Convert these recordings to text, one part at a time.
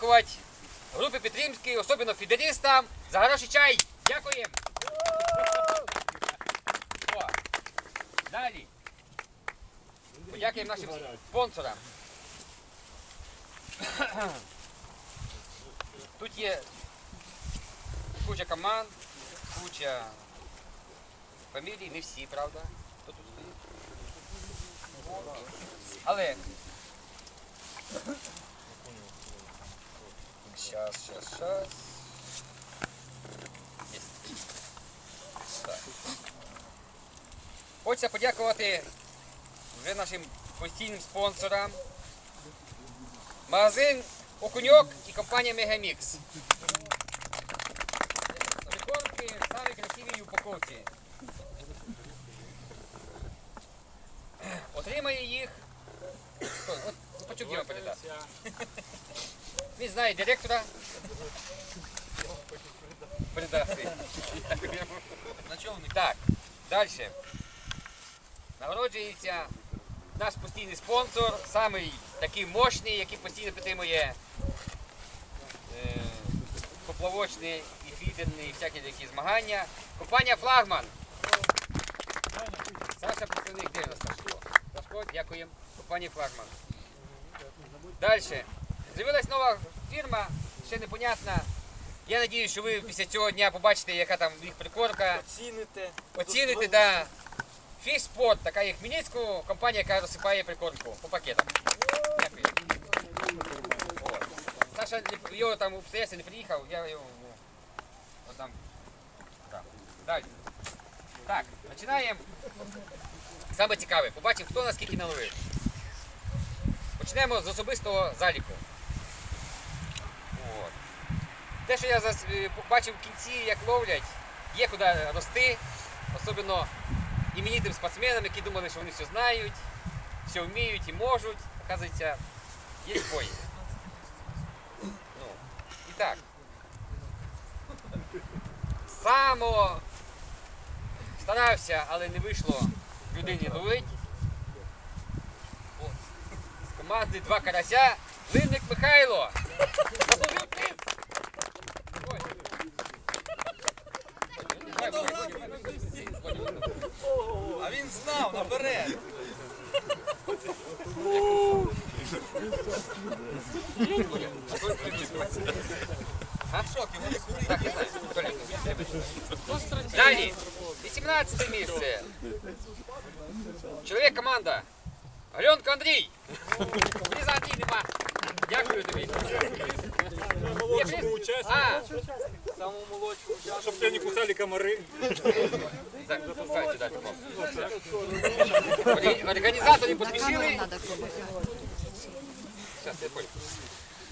подякувати групі підтримки, особливо фідерістам, за хороший чай. Дякуємо. Далі. Подякуємо нашим спонсорам. Тут є куча команд, куча фамілій, не всі, правда, хто тут стоїть. Але. Щас. Є. Так. Хочеться подякувати вже нашим постійним спонсорам. Магазин Окуньок і компанія Мегамікс. Прикормки в самій красивій упаковці. Отримає їх. Пачук його передасть. Він знає директора. Начальник. Так, далі. Нагороджується наш постійний спонсор, самий такий мощний, який постійно підтримує е, поплавочні і фідерні, і всякі такі змагання. Компанія Флагман. Саша представник, де у нас Сашко? Сашко, дякуємо. Компанія Флагман. Далі. З'явилась нова фірма, ще непонятна. Я сподіваюся, що ви після цього дня побачите, яка там їх прикормка. Оціните. Оціните, да. Sport, така є Хмельницьку, компанія, яка розсипає прикормку по пакетам. Дякую. От. Саша його там обстоятельства не приїхав, я його от там. Так. Далі. Так, починаємо. Саме цікаве, побачимо, хто наскільки наловив. Почнемо з особистого заліку. От. Те, що я е, побачив в кінці, як ловлять, є куди рости, особливо іменитим спортсменам, які думали, що вони все знають, все вміють і можуть. Оказується, є бої. Ну, і так. Само старався, але не вийшло людині ловить. О, З команди два карася. Линник Михайло. Заслужив приз. Ой. Давай, давай, давай, давай, давай. А він знав наперед. А? Шок, йому не курить. Так, я знаю. Толя. Далі. 18 місце. Чоловік команда. Альонка Андрій. Приза Андрій нема. Дякую тобі. Приз? А, Самому молодшому часу. Чтоб тебя не кусали комары. так, запускайте, дайте. Орг- Організатори поспішили. Сейчас, я понял.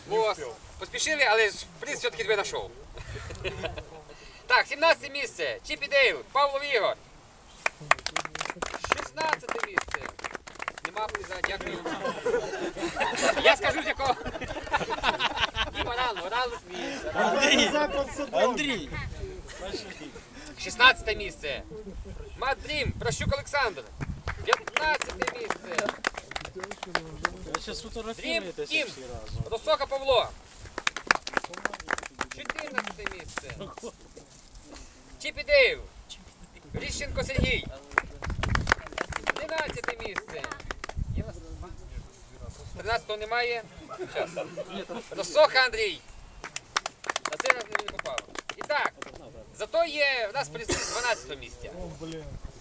Вот. Поспішили, але ж приз все-таки тебе знайшов. Так, 17 місце. Чіпі Дейл, Павло Ігор. 16 місце. Нема приза, дякую. Я скажу з якого. Діма рано, рано смієшся. Андрій. 16 місце. Мадрім, Прощук Олександр. 15 місце. Дрім разом. Росока Павло. 14 місце. Чіпі Дейв. Ріщенко Сергій. 13 місце. 13-го немає. Щас. Росоха Андрій. На цей раз не попав. І так, зато є в нас призи з 12 місця.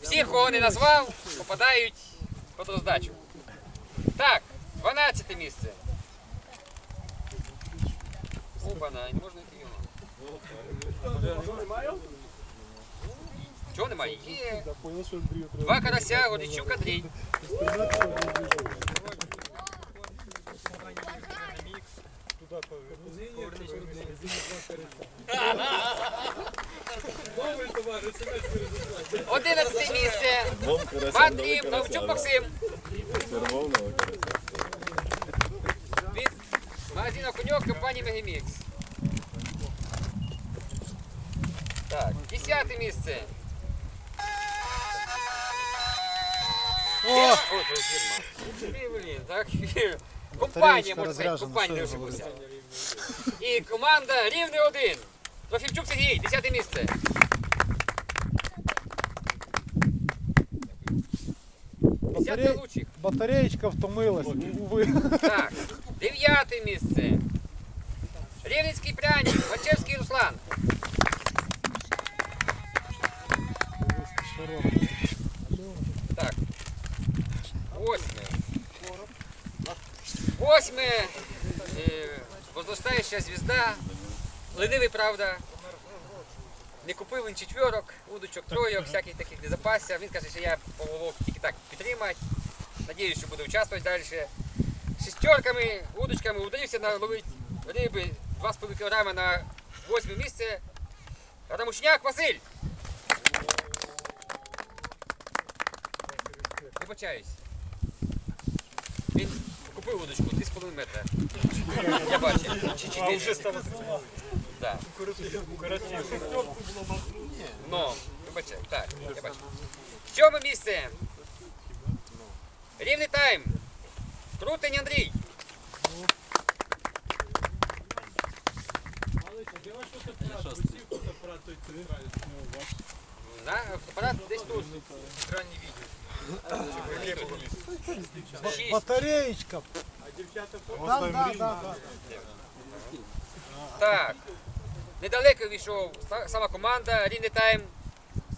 Всіх, кого не назвав, попадають під роздачу. Так, 12 місце. Опана, не можна йти його. Чого немає? Є. Два карася, Горячук Андрій. Одинадцяте місце. Мадрів, Навчук Максим. Від магазину Коньок компанії Мегамікс. Так, десяте місце. О! О, фірма. Блін, так. Компанія, можна сказати, компанія не ошибуся. І команда рівне один. Трофімчук Сергій, 10 місце. Десятка Батарей... лучших. Батареечка втомилась. Уви. Так, дев'яте місце. Рівненський пряник, Мачевський Руслан. Що робить? Так. Восьме. Восьме. Е, возростаюча звізда. Ленивий, правда. Не купив він четверок, удочок, тройок, всяких таких не запасся. Він каже, що я поволок тільки так підтримати. Надіюсь, що буде участвувати далі. Шістерками, удочками удивився наловити риби 2,5 кг на восьме місце. Радомушняк Василь. Вибачаюсь. Він купив удочку 2,5 метра. Я бачив. Чи 4. Да. Ну, вибачаю. Так, я бачив. Сьоме місце. Рівний тайм. Крутень Андрій. На, апарат десь тут. Екранні відео. Батареечка. Да, да, да, да. Так. Недалеко війшов сама команда, рівний тайм.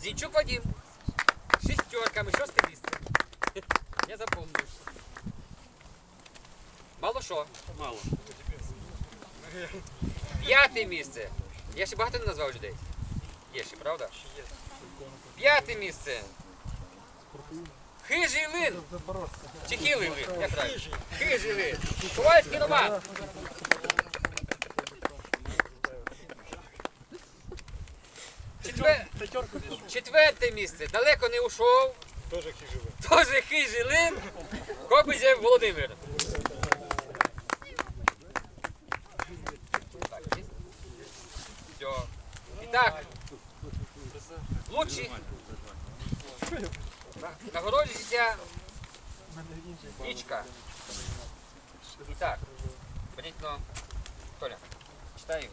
Зінчук Вадим. Шістерками, шосте місце. Я запомнив. Мало що. Мало. П'яте місце. Я ще багато не назвав людей. Є ще, правда? П'яте місце. Хижий лин. Чи хилий лин? Як правильно? Хижий лин. Ковальський Роман. Четвер... Четверте місце. Далеко не ушов. Тоже хиживе. Тоже хижий лин. Кобизєв Володимир. Так, є? Все. Лучший на- нагороджується Річка. Так, беріть, ну, Толя, читаю.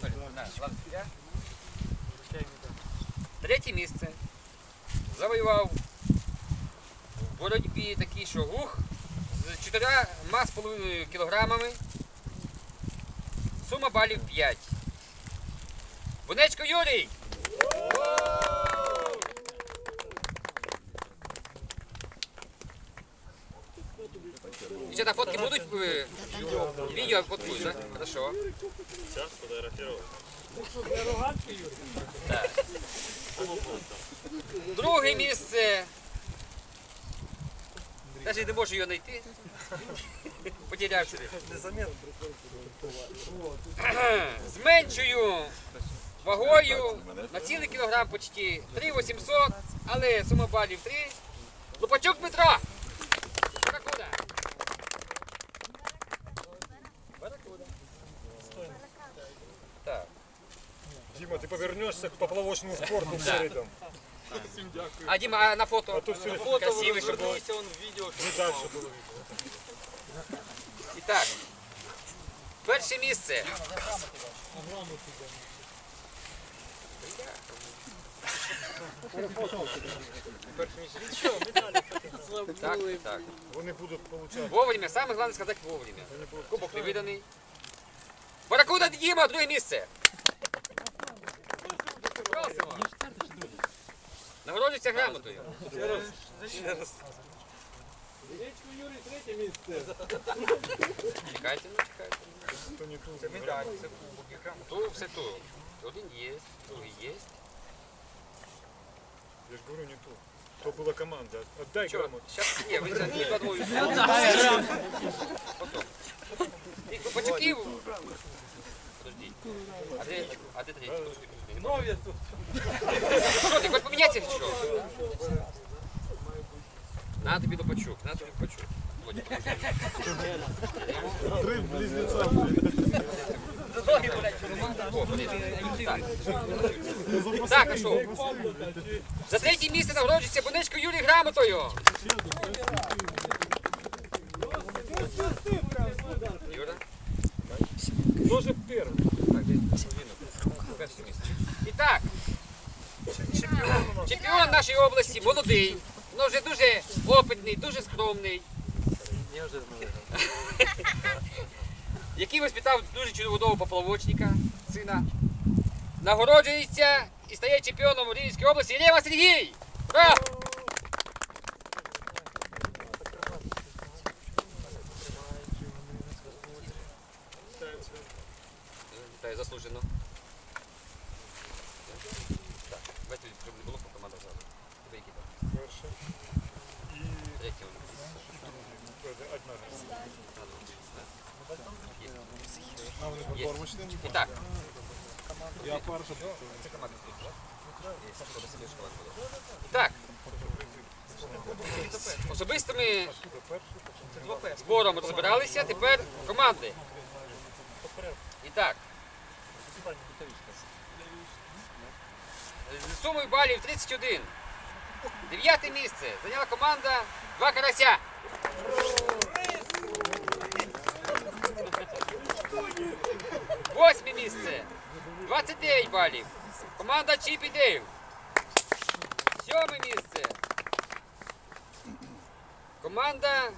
Толя, на, ладно. Третє місце завоював в боротьбі такий, що гух з 4,5 кілограмами. Сума балів 5. Бунечко Юрій! На фотки будуть? е, Відео фоткують, так? Хорошо. Так. Друге місце. Навіть не можу його знайти. Потерявся. З меншою вагою на цілий кілограм почти 3800, але сума балів 3. Лупачук Дмитро. ты повернешься к поплавочному спорту передом. А Діма, а на фото? А то все Фото Красивий, щоб було. розвернися, он в відео. не дальше было видно. І так. Перше місце. Так, так. Вони будуть получати. Вовремя, саме головне сказати вовремя. Кубок не виданий. Баракуда Діма, друге місце. Нагороджується грамотою. Чекайте, ну чекайте. То не тут. Це медаль, це кубок. Ту, все ту. Один є, другий є. Я ж говорю, не тут. То була команда. Отдай грамоту. Сейчас, ні, ви за не подвою. Потом. І Копачуків. Подожди. А де, а де третій? Нові тут. Що? На тобі Лопачук, на тобі. Володя, Три близнеця. Так. А що? За третє місце нагороджується Бонечко Юрій грамотою. Юра? Тоже первый. Так, чемпіон нашої області, молодий, але вже дуже опитний, дуже скромний. Який воспитав дуже чудового поплавочника, сина. Нагороджується і стає чемпіоном Рівненської області Єлєва Сергій! Ура! Заслужено. Так, давайте, щоб не було, бо команда зразу. Тебе які там? Перший. И Третій. Это одна. А вони Є. формочні? І так, Я перша. Так. Особистими збором розбиралися, тепер команди. І так. З сумою балів 31. Дев'яте місце зайняла команда Два карася. Восьме місце. 29 балів. Команда Чіп і Дейв. Сьоме місце. Команда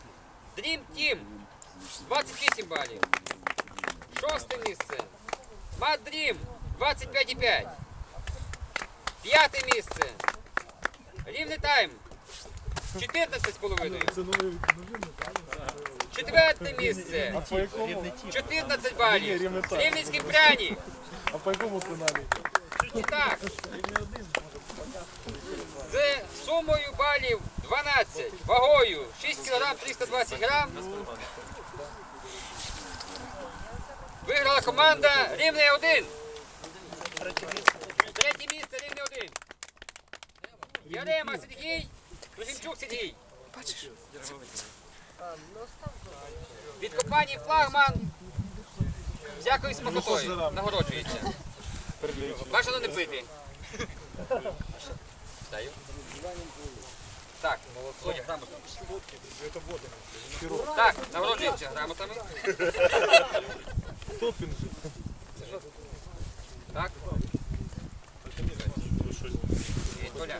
Dream Team. 28 балів. Шосте місце. Мад Dream. 25,5. П'яте місце. Рівний тайм. 14,5. Четверте місце. А по якому? 14 балів. Рівненський пряні. А по якому каналі? І так. З сумою балів 12, вагою 6 кг 320 грам. Виграла команда Рівне 1. Третє місце Рівне 1. Ярема Сергій, Кузімчук Сергій. Від компанії Флагман всякою смакотою нагороджується. Бажано не пити. Стаю. Так, Володя, грамотно. Это вот он. Так, нагороджуємося грамотами. Так. Толя.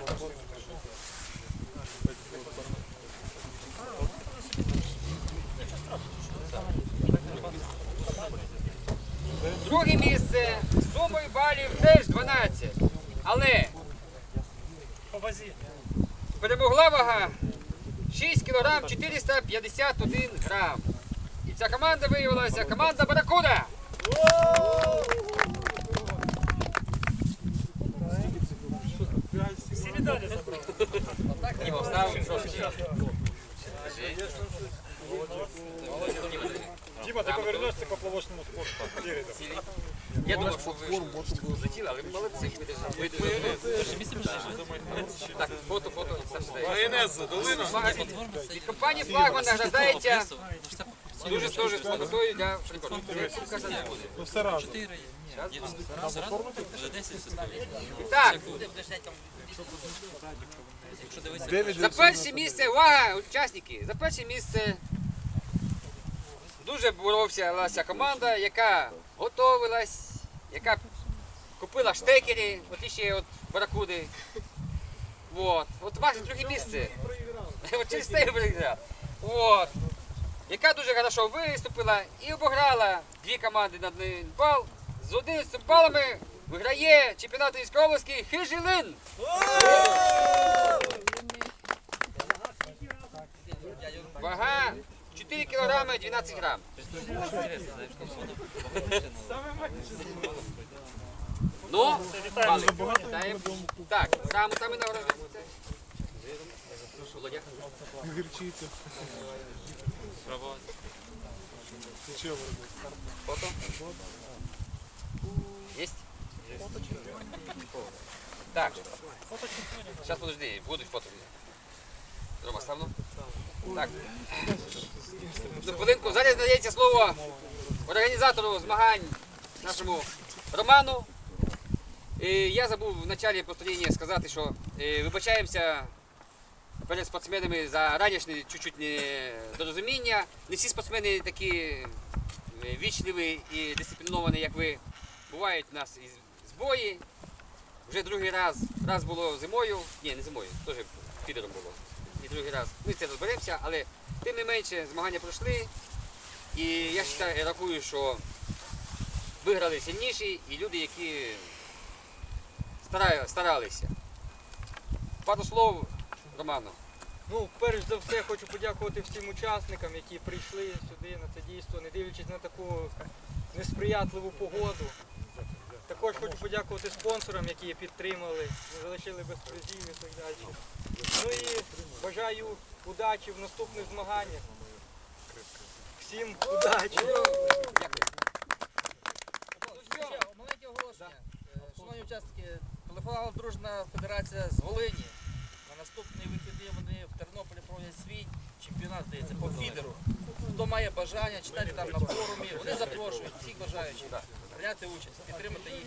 Друге місце з сумою балів теж 12. Але перемогла вага 6 кг 451 грам. І ця команда виявилася команда Баракуда. Діма, встав трошки. Дима, ты повернешься к поплавочному спорту. Я думав, що ви злетіли, але молодці, ви. Так, фото, фото, Саша, Майонезу, долина. Від компанії Флагман награждається дуже дуже смакотою для шрикоту. Ну все разом. Так, за перше місце, увага, учасники, за перше місце дуже боровся команда, яка готовилась, яка купила штекери, от іще от баракуди. Вот. От ваше друге місце. От через я проіграв. От. Яка дуже хорошо виступила і обіграла дві команди на один бал. З 11 балами виграє чемпіонат Львівської області Хижилин. Вага 4 кілограми 12 грам. Ну, пали. Вітаємо. Так, грамотами нагороджуємося. Володя. гірчиця. Ти чого? Фото. Есть? Так. Сейчас подожди, будуть фото. Рома, ставно. Так. Ну, хвилинку. Зараз надається слово організатору змагань нашому Роману. І я забув в началі построєння сказати, що е, вибачаємося перед спортсменами за ранішнє чуть-чуть недорозуміння. Не всі спортсмени такі е, вічливі і дисципліновані, як ви. Бувають у нас і збої. Вже другий раз. Раз було зимою, ні, не зимою, теж підером було. Другий раз. Ми це розберемося, але тим не менше змагання пройшли. І я вважаю, рахую, що виграли сильніші і люди, які старалися. Пару слов, Роману. Ну, перш за все, хочу подякувати всім учасникам, які прийшли сюди на це дійство, не дивлячись на таку несприятливу погоду. Також хочу подякувати спонсорам, які підтримали, залишили без призів і так далі. Ну і бажаю удачі в наступних змаганнях. Всім удачі! Маленьке оголошення. Е, Шановні учасники, телефонувала дружна федерація з Волині. На наступні вихідні вони в Тернополі проводять свій чемпіонат, здається, по фідеру. Хто має бажання, читайте там на форумі, вони запрошують всіх бажаючих прийняти участь, підтримати їх.